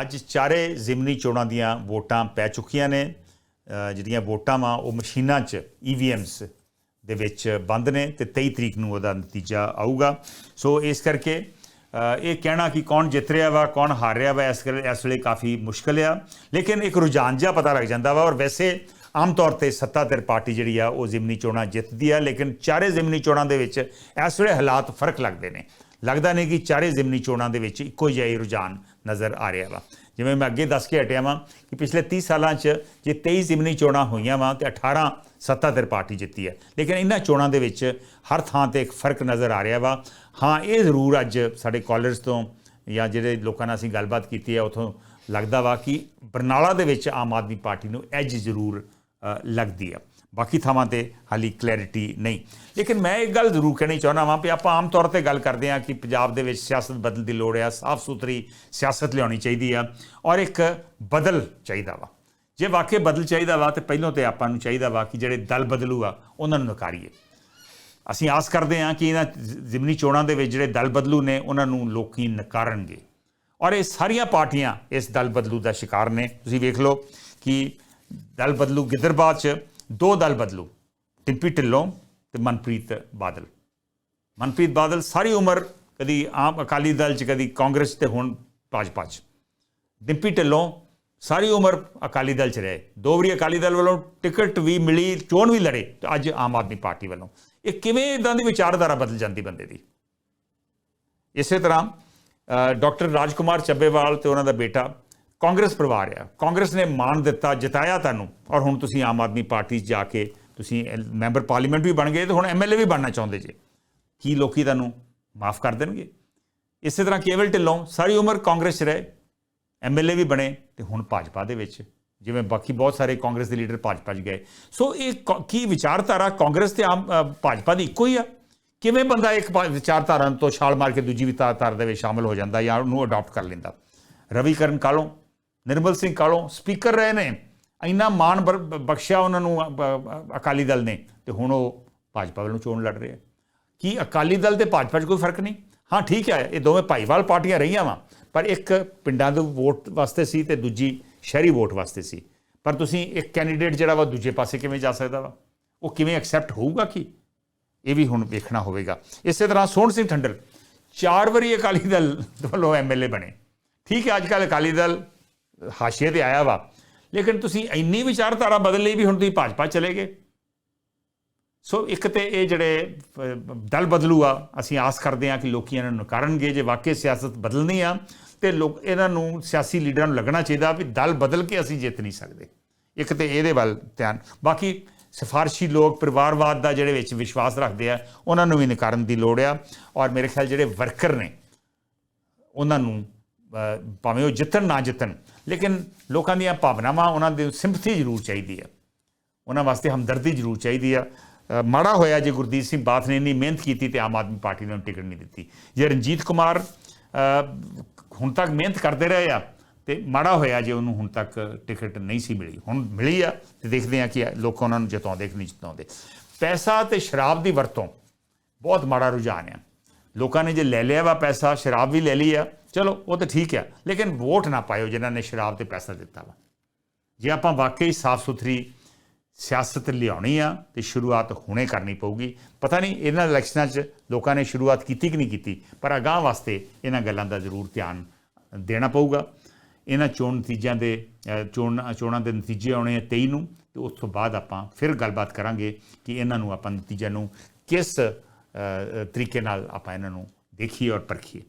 ਅੱਜ ਚਾਰੇ ਜ਼ਿਮਨੀ ਚੋਣਾਂ ਦੀਆਂ ਵੋਟਾਂ ਪੈ ਚੁੱਕੀਆਂ ਨੇ। ਜਿਹੜੀਆਂ ਵੋਟਾਂ ਵਾ, ਉਹ ਮਸ਼ੀਨਾਂ 'ਚ ਈਵੀਐਮਸ ਦੇ ਵਿੱਚ ਬੰਦ ਨੇ ਤੇ 23 ਤਰੀਕ ਨੂੰ ਉਹਦਾ ਨਤੀਜਾ ਆਊਗਾ। ਸੋ ਇਸ ਕਰਕੇ ਇਹ ਕਹਿਣਾ ਕਿ ਕੌਣ ਜਿੱਤ ਰਿਹਾ ਵਾ, ਕੌਣ ਹਾਰ ਰਿਹਾ ਵਾ, ਇਸ ਕਰ, ਇਸ ਵੇਲੇ ਕਾਫੀ ਮੁਸ਼ਕਲ ਆ। ਲੇਕਿਨ ਇੱਕ ਰੁਝਾਨ ਜਿਹਾ ਪਤਾ ਲੱਗ ਜਾਂਦਾ ਵਾ ਔਰ ਵੈਸੇ ਆਮ ਤੌਰ ਤੇ ਸੱਤਾਧਿਰ ਪਾਰਟੀ ਜਿਹੜੀ ਆ, ਉਹ ਜ਼ਿਮਨੀ ਚੋਣਾਂ ਜਿੱਤਦੀ ਆ, ਲੇਕਿਨ ਚਾਰੇ ਜ਼ਿਮਨੀ ਚੋਣਾਂ ਦੇ ਵਿੱਚ ਇਸ ਵੇਲੇ ਹਾਲਾਤ ਫ਼ਰਕ ਲੱਗਦੇ ਨੇ। ਲੱਗਦਾ ਨਹੀਂ ਕਿ ਚਾਰੇ ਜ਼ਿਮਨੀ ਚੋਣਾਂ ਦੇ ਵਿੱਚ ਇੱਕੋ ਜਿਹਾ ਹੀ ਰੁਝਾਨ ਨਜ਼ਰ ਆ ਰਿਹਾ ਵਾ। ਜਿਵੇਂ ਮੈਂ ਅੱਗੇ ਦੱਸ ਕੇ ਹਟਿਆ ਵਾਂ ਕਿ ਪਿਛਲੇ 30 ਸਾਲਾਂ 'ਚ ਜੇ 23 ਜ਼ਿਮਨੀ ਚੋਣਾਂ ਹੋਈਆਂ ਵਾਂ ਤੇ 18 ਸੱਤਾਧਿਰ ਪਾਰਟੀ ਜਿੱਤੀ ਹੈ। ਲੇਕਿਨ ਇਹਨਾਂ ਚੋਣਾਂ ਦੇ ਵਿੱਚ ਹਰ ਥਾਂ ਤੇ ਇੱਕ ਫ਼ਰਕ ਨਜ਼ਰ ਆ ਰਿਹਾ ਵਾ। ਹਾਂ, ਇਹ ਜ਼ਰੂਰ ਅੱਜ ਸਾਡੇ ਕਾਲਰਸ ਤੋਂ ਜਾਂ ਜਿਹੜੇ ਲੋਕਾਂ ਨਾਲ ਅਸੀਂ ਗੱਲਬਾਤ ਕੀਤੀ ਹੈ, ਉਥੋਂ ਲੱਗਦਾ ਵਾ ਕਿ ਬਰਨਾਲਾ ਦੇ ਵਿੱਚ ਆਮ ਆਦਮੀ ਪਾਰਟੀ ਨੂੰ ਐਜ ਜ਼ਰੂਰ ਲੱਗਦੀ ਆ ਬਾਕੀ ਥਾਵਾਂ ਤੇ ਹਾਲੀ ਕਲੈਰਿਟੀ ਨਹੀਂ। ਲੇਕਿਨ ਮੈਂ ਇੱਕ ਗੱਲ ਜ਼ਰੂਰ ਕਹਿਣੀ ਚਾਹੁੰਦਾ ਵਾਂ ਵੀ ਆਪਾਂ ਆਮ ਤੌਰ ਤੇ ਗੱਲ ਕਰਦੇ ਹਾਂ ਕਿ ਪੰਜਾਬ ਦੇ ਵਿੱਚ ਸਿਆਸਤ ਬਦਲ ਦੀ ਲੋੜ ਆ ਸਾਫ਼ ਸੁਥਰੀ ਸਿਆਸਤ ਲਿਆਉਣੀ ਚਾਹੀਦੀ ਆ ਔਰ ਇੱਕ ਬਦਲ ਚਾਹੀਦਾ ਵਾ। ਜੇ ਵਾਕਈ ਬਦਲ ਚਾਹੀਦਾ ਵਾ ਤੇ ਪਹਿਲਾਂ ਤੇ ਆਪਾਂ ਨੂੰ ਚਾਹੀਦਾ ਵਾ ਕਿ ਜਿਹੜੇ ਦਲ ਬਦਲੂ ਆ, ਉਹਨਾਂ ਨੂੰ ਨਕਾਰੀਏ। ਅਸੀਂ ਆਸ ਕਰਦੇ ਹਾਂ ਕਿ ਇਹਨਾਂ ਜ਼ਿਮਨੀ ਚੋਣਾਂ ਦੇ ਵਿੱਚ ਜਿਹੜੇ ਦਲ ਬਦਲੂ ਨੇ, ਉਹਨਾਂ ਨੂੰ ਲੋਕੀ ਨਕਾਰਨਗੇ। ਔਰ ਇਹ ਸਾਰੀਆਂ ਪਾਰਟੀਆਂ ਇਸ ਦਲ ਬਦਲੂ ਦਾ ਸ਼ਿਕਾਰ ਨੇ। ਤੁਸੀਂ ਵੇਖ ਲਓ ਕਿ ਦਲ ਬਦਲੂ ਗਿੱਦਰਬਾਦ 'ਚ ਦੋ ਦਲ ਬਦਲੂ ਟਿੰਪੀ ਢਿੱਲੋਂ ਤੇ ਮਨਪ੍ਰੀਤ ਬਾਦਲ। ਮਨਪ੍ਰੀਤ ਬਾਦਲ ਸਾਰੀ ਉਮਰ ਕਦੀ ਆਮ ਅਕਾਲੀ ਦਲ 'ਚ ਕਦੀ ਕਾਂਗਰਸ ਤੇ ਹੁਣ ਭਾਜਪਾ 'ਚ। ਡਿੰਪੀ ਢਿੱਲੋਂ ਸਾਰੀ ਉਮਰ ਅਕਾਲੀ ਦਲ 'ਚ ਰਹੇ। ਦੋ ਵਾਰੀ ਅਕਾਲੀ ਦਲ ਵੱਲੋਂ ਟਿਕਟ ਵੀ ਮਿਲੀ ਚੋਣ ਵੀ ਲੜੇ ਤੇ ਅੱਜ ਆਮ ਆਦਮੀ ਪਾਰਟੀ ਵੱਲੋਂ। ਇਹ ਕਿਵੇਂ ਇਦਾਂ ਦੀ ਵਿਚਾਰਧਾਰਾ ਬਦਲ ਜਾਂਦੀ ਬੰਦੇ ਦੀ? ਇਸੇ ਤਰ੍ਹਾਂ ਅ, ਡਾਕਟਰ ਰਾਜਕੁਮਾਰ ਚੱਬੇਵਾਲ ਤੇ ਉਹਨਾਂ ਦਾ ਬੇਟਾ ਕਾਂਗਰਸ ਪਰਿਵਾਰ ਆ। ਕਾਂਗਰਸ ਨੇ ਮਾਣ ਦਿੱਤਾ, ਜਿਤਾਇਆ ਤੁਹਾਨੂੰ। ਔਰ ਹੁਣ ਤੁਸੀਂ ਆਮ ਆਦਮੀ ਪਾਰਟੀ 'ਚ ਜਾ ਕੇ ਤੁਸੀਂ ਮੈਂਬਰ ਪਾਰਲੀਮੈਂਟ ਵੀ ਬਣ ਗਏ ਤੇ ਹੁਣ ਐਮਐਲਏ ਵੀ ਬਣਨਾ ਚਾਹੁੰਦੇ ਜੇ। ਕੀ ਲੋਕੀ ਤੁਹਾਨੂੰ ਮਾਫ ਕਰ ਦੇਣਗੇ? ਇਸੇ ਤਰ੍ਹਾਂ ਕੇਵਲ ਢਿੱਲੋਂ ਸਾਰੀ ਉਮਰ ਕਾਂਗਰਸ 'ਚ ਰਹੇ ਐਮਐਲਏ ਵੀ ਬਣੇ ਤੇ ਹੁਣ ਭਾਜਪਾ ਦੇ ਵਿੱਚ, ਜਿਵੇਂ ਬਾਕੀ ਬਹੁਤ ਸਾਰੇ ਕਾਂਗਰਸ ਦੇ ਲੀਡਰ ਭਾਜਪਾ 'ਚ ਗਏ। ਸੋ ਇਹ ਕੌ- ਕੀ ਵਿਚਾਰਧਾਰਾ ਕਾਂਗਰਸ ਤੇ ਆਮ ਭਾਜਪਾ ਦੀ ਇੱਕੋ ਹੀ ਆ? ਕਿਵੇਂ ਬੰਦਾ ਇੱਕ ਭਾ- ਵਿਚਾਰਧਾਰਾ ਤੋਂ ਛਾਲ ਮਾਰ ਕੇ ਦੂਜੀ ਵਿਚਾਰਧਾਰਾ ਦੇ ਵਿੱਚ ਸ਼ਾਮਲ ਹੋ ਜਾਂਦਾ ਜਾਂ ਉਹਨੂੰ ਅਡਾਪਟ ਕਰ ਲੈਂਦਾ? ਰਵੀਕਰਨ ਕਾਲੋਂ ਨਿਰਮਲ ਸਿੰਘ ਕਾਲੋਂ, ਸਪੀਕਰ ਰਹੇ ਨੇ। ਇੰਨਾ ਮਾਣ ਬਰ- ਬਖਸ਼ਿਆ ਉਹਨਾਂ ਨੂੰ ਅਕਾਲੀ ਦਲ ਨੇ। ਤੇ ਹੁਣ ਉਹ ਭਾਜਪਾ ਵੱਲੋਂ ਚੋਣ ਲੜ ਰਹੇ ਆ। ਕੀ ਅਕਾਲੀ ਦਲ ਤੇ ਭਾਜਪਾ 'ਚ ਕੋਈ ਫ਼ਰਕ ਨਹੀਂ? ਹਾਂ, ਠੀਕ ਹੈ, ਇਹ ਦੋਵੇਂ ਭਾਈਵਾਲ ਪਾਰਟੀਆਂ ਰਹੀਆਂ ਵਾ, ਪਰ ਇੱਕ ਪਿੰਡਾਂ ਦੇ ਵੋਟ ਵਾਸਤੇ ਸੀ ਤੇ ਦੂਜੀ ਸ਼ਹਿਰੀ ਵੋਟ ਵਾਸਤੇ ਸੀ। ਪਰ ਤੁਸੀਂ ਇੱਕ ਕੈਂਡੀਡੇਟ ਜਿਹੜਾ ਵਾ, ਦੂਜੇ ਪਾਸੇ ਕਿਵੇਂ ਜਾ ਸਕਦਾ ਵਾ? ਉਹ ਕਿਵੇਂ ਐਕਸੈਪਟ ਹੋਊਗਾ ਕੀ? ਇਹ ਵੀ ਹੁਣ ਵੇਖਣਾ ਹੋਵੇਗਾ। ਇਸੇ ਤਰ੍ਹਾਂ ਸੋਹਣ ਸਿੰਘ ਠੰਡਲ, ਚਾਰ ਵਾਰੀ ਅਕਾਲੀ ਦਲ ਵੱਲੋਂ ਐਮਐਲਏ ਬਣੇ। ਠੀਕ ਹੈ, ਅੱਜ ਕੱਲ੍ਹ ਅਕਾਲੀ ਦਲ ਹਾਸ਼ੀਏ ਤੇ ਆਇਆ ਵਾ। ਲੇਕਿਨ ਤੁਸੀਂ ਇੰਨੀ ਵਿਚਾਰਧਾਰਾ ਬਦਲ ਲਈ ਵੀ ਹੁਣ ਤੁਸੀਂ ਭਾਜਪਾ ਚਲੇ ਗਏ। ਸੋ ਇੱਕ ਤੇ ਇਹ ਜਿਹੜੇ ਦਲ ਬਦਲੂ ਆ, ਅਸੀਂ ਆਸ ਕਰਦੇ ਹਾਂ ਕਿ ਲੋਕੀ ਇਹਨਾਂ ਨੂੰ ਨਕਾਰਨਗੇ, ਜੇ ਵਾਕਈ ਸਿਆਸਤ ਬਦਲਣੀ ਆ, ਤੇ ਲੋਕ ਇਹਨਾਂ ਨੂੰ ਸਿਆਸੀ ਲੀਡਰਾਂ ਨੂੰ ਲੱਗਣਾ ਚਾਹੀਦਾ ਵੀ ਦਲ ਬਦਲ ਕੇ ਅਸੀਂ ਜਿੱਤ ਨਹੀਂ ਸਕਦੇ। ਇੱਕ ਤੇ ਇਹਦੇ ਵੱਲ ਧਿਆਨ। ਬਾਕੀ ਸਿਫਾਰਸ਼ੀ ਲੋਕ, ਪਰਿਵਾਰਵਾਦ ਦਾ ਜਿਹੜੇ ਵਿੱਚ ਵਿਸ਼ਵਾਸ ਰੱਖਦੇ ਆ, ਉਹਨਾਂ ਨੂੰ ਵੀ ਨਕਾਰਨ ਦੀ ਲੋੜ ਆ। ਔਰ ਮੇਰੇ ਖਿਆਲ ਜਿਹੜੇ ਵਰਕਰ ਨੇ, ਉਹਨਾਂ ਨੂੰ ਭਾਵੇਂ ਉਹ ਜਿੱਤਣ ਨਾ ਜਿੱਤਣ, ਲੇਕਿਨ ਲੋਕਾਂ ਦੀਆਂ ਭਾਵਨਾਵਾਂ, ਉਹਨਾਂ ਦੀ ਸਿੰਪਥੀ ਜ਼ਰੂਰ ਚਾਹੀਦੀ ਆ। ਉਹਨਾਂ ਵਾਸਤੇ ਹਮਦਰਦੀ ਜ਼ਰੂਰ ਚਾਹੀਦੀ ਆ। ਮਾੜਾ ਹੋਇਆ ਜੇ ਗੁਰਦੀਪ ਸਿੰਘ ਬਾਥ ਨੇ ਇੰਨੀ ਮਿਹਨਤ ਕੀਤੀ ਤੇ ਆਮ ਆਦਮੀ ਪਾਰਟੀ ਨੇ ਉਹਨੂੰ ਟਿਕਟ ਨਹੀਂ ਦਿੱਤੀ। ਜੇ ਰਣਜੀਤ ਕੁਮਾਰ ਹੁਣ ਤੱਕ ਮਿਹਨਤ ਕਰਦੇ ਰਹੇ ਆ ਤੇ ਮਾੜਾ ਹੋਇਆ ਜੇ ਉਹਨੂੰ ਹੁਣ ਤੱਕ ਟਿਕਟ ਨਹੀਂ ਸੀ ਮਿਲੀ। ਹੁਣ ਮਿਲੀ ਆ ਤੇ ਦੇਖਦੇ ਆ ਕਿ ਲੋਕ ਉਹਨਾਂ ਨੂੰ ਜਿਤਾਉਂਦੇ ਕਿ ਨਹੀਂ ਜਿਤਾਉਂਦੇ। ਪੈਸਾ ਤੇ ਸ਼ਰਾਬ ਦੀ ਵਰਤੋਂ, ਬਹੁਤ ਮਾੜਾ ਰੁਝਾਨ ਆ। ਲੋਕਾਂ ਨੇ ਜੇ ਲੈ ਲਿਆ ਵਾ ਪੈਸਾ, ਸ਼ਰਾਬ ਵੀ ਲੈ ਲਈ ਆ। ਚਲੋ, ਉਹ ਤਾਂ ਠੀਕ ਆ। ਲੇਕਿਨ ਵੋਟ ਨਾ ਪਾਇਓ ਜਿਨ੍ਹਾਂ ਨੇ ਸ਼ਰਾਬ ਤੇ ਪੈਸਾ ਦਿੱਤਾ ਵਾ। ਜੇ ਆਪਾਂ ਵਾਕਈ ਸਾਫ਼ ਸੁਥਰੀ ਸਿਆਸਤ ਲਿਆਉਣੀ ਆ ਤੇ ਸ਼ੁਰੂਆਤ ਹੁਣੇ ਕਰਨੀ ਪਊਗੀ। ਪਤਾ ਨਹੀਂ ਇਹਨਾਂ ਇਲੈਕਸ਼ਨਾਂ 'ਚ ਲੋਕਾਂ ਨੇ ਸ਼ੁਰੂਆਤ ਕੀਤੀ ਕਿ ਨਹੀਂ ਕੀਤੀ, ਪਰ ਅਗਾਹ ਵਾਸਤੇ ਇਹਨਾਂ ਗੱਲਾਂ ਦਾ ਜ਼ਰੂਰ ਧਿਆਨ ਦੇਣਾ ਪਊਗਾ। ਇਹਨਾਂ ਚੋਣ ਨਤੀਜਿਆਂ ਦੇ ਚੋਣ, ਚੋਣਾਂ ਦੇ ਨਤੀਜੇ ਆਉਣੇ ਆ 23 ਨੂੰ, ਤੇ ਉਸ ਤੋਂ ਬਾਅਦ ਆਪਾਂ ਫਿਰ ਗੱਲਬਾਤ ਕਰਾਂਗੇ ਕਿ ਇਹਨਾਂ ਨੂੰ ਆਪਾਂ ਨਤੀਜਿਆਂ ਨੂੰ ਕਿਸ ਤਰੀਕੇ ਨਾਲ ਆਪਾਂ ਇਹਨਾਂ ਨੂੰ ਦੇਖੀਏ ਔਰ ਪਰਖੀਏ।